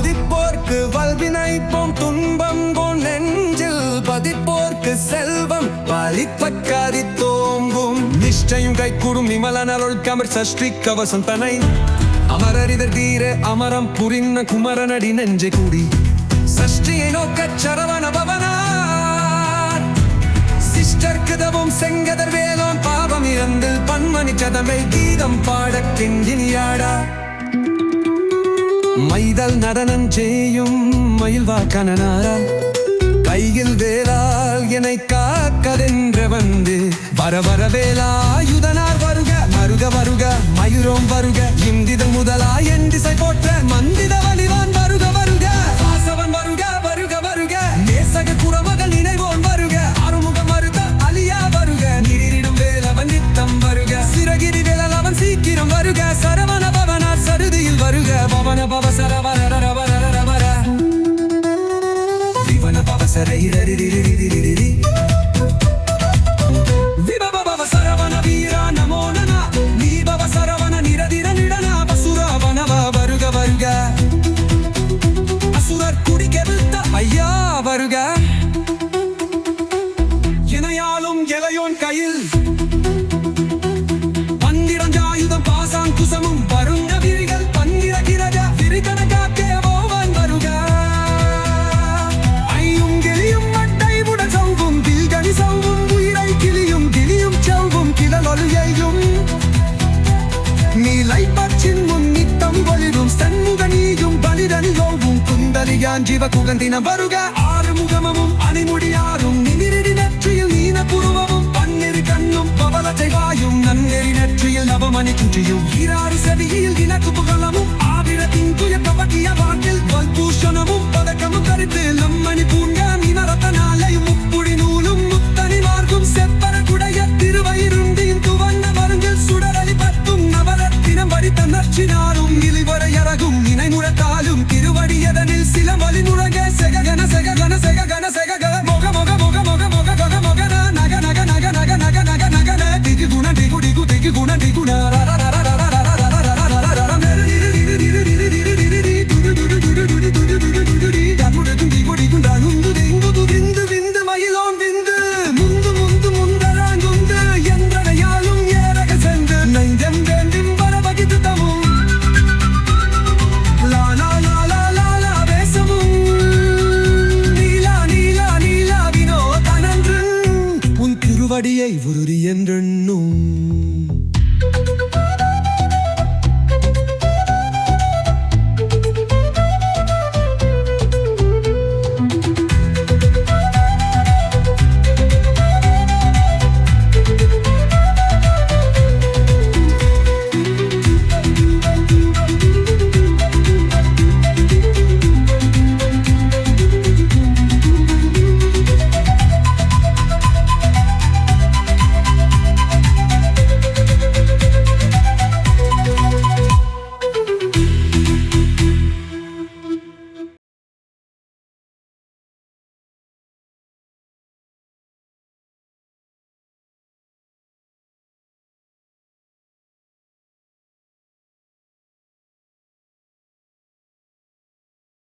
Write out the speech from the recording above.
துதிப்போர்க்கு வல்வினை போம் துன்பம் போம் நெஞ்சில் பதிப்போர்க்கு செல்வம் பலிப்பக்காரி தோம்பும். நிஷ்டயும் கைகூடும் நிமலன் அருள் கமர் சஷ்டி கவசம் தனை அமரரிதர் தீர அமரம் புரிந்த குமரனடி நெஞ்சை கூடி. சஷ்டியை நோக்க சரவண பவனார். சிஸ்டர்க்கு கிதவும் செங்கதர் வேலோன் பாவம் இறந்து பன்மணி சதமை கீதம் பாட கெஞ்சினியாடா. மைதல் நடனம் செய்யும் மயில்வா கணனாரா கையில் வேலால் என்னை காக்கதென்ற வந்து வர வர வேலாயுதனார் வருக வருக வருக மயூரோம் வருக இந்திதம் முதலா என் திசை போற்ற மந்திர ஜீவன பவசர வரர ரவர ரவர ஜீவன பவசர இரரி கையில் பந்திரஞ்சாயுதம் பாசாங் குசமும் வரும் நீலை பச்சின் ஒளிரும் சண்முகனியும் பலிதனியோவும் குந்தலியான் ஜீவ குகந்தின வருக. ஆறு அணிமுடியாரும் நிமிரிடி நெற்றியில் நீன புருவமும் பன்னிரு கண்ணும் பவலத்தை வாயும் நன்னெறி நெற்றியில் நவமணி குன்றியும் ஈராறு செவியில் இனக்கு புகழமும் ஆவிரத்தின் துய பவக்கிய வாக்கில் பல்பூஷணமும் பதக்கமும் கருத்து நம்மணி